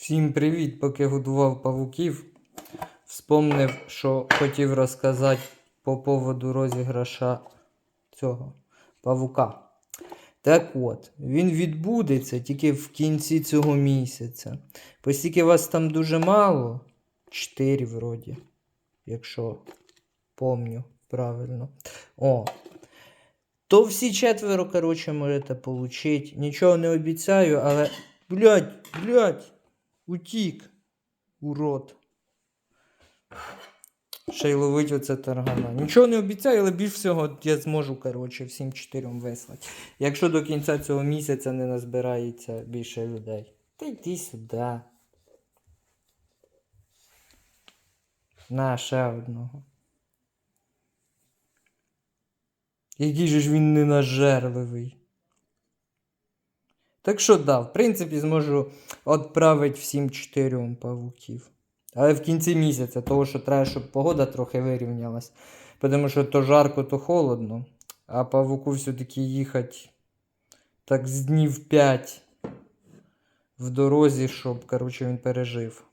Всім привіт, поки годував павуків. Вспомнив, що хотів розказати по поводу розіграша цього павука. Так от, він відбудеться тільки в кінці цього місяця. Оскільки вас там дуже мало, 4 вроді, якщо помню правильно. О. То всі четверо, коротше, можете получить. Нічого не обіцяю, але. Блять, блять, утік. Урод. Ще й ловить оце таргана. Нічого не обіцяю, але більш всього я зможу, коротше, всім чотирьом вислати. Якщо до кінця цього місяця не назбирається більше людей. Та йди сюди. На, ще одного. Який же ж він ненажерливий. Так що да, в принципі, зможу відправити всім чотирьом павуків. Але в кінці місяця, того що треба, щоб погода трохи вирівнялась. Тому що то жарко, то холодно. А павуку все-таки їхати так з днів 5 в дорозі, щоб коротше, він пережив.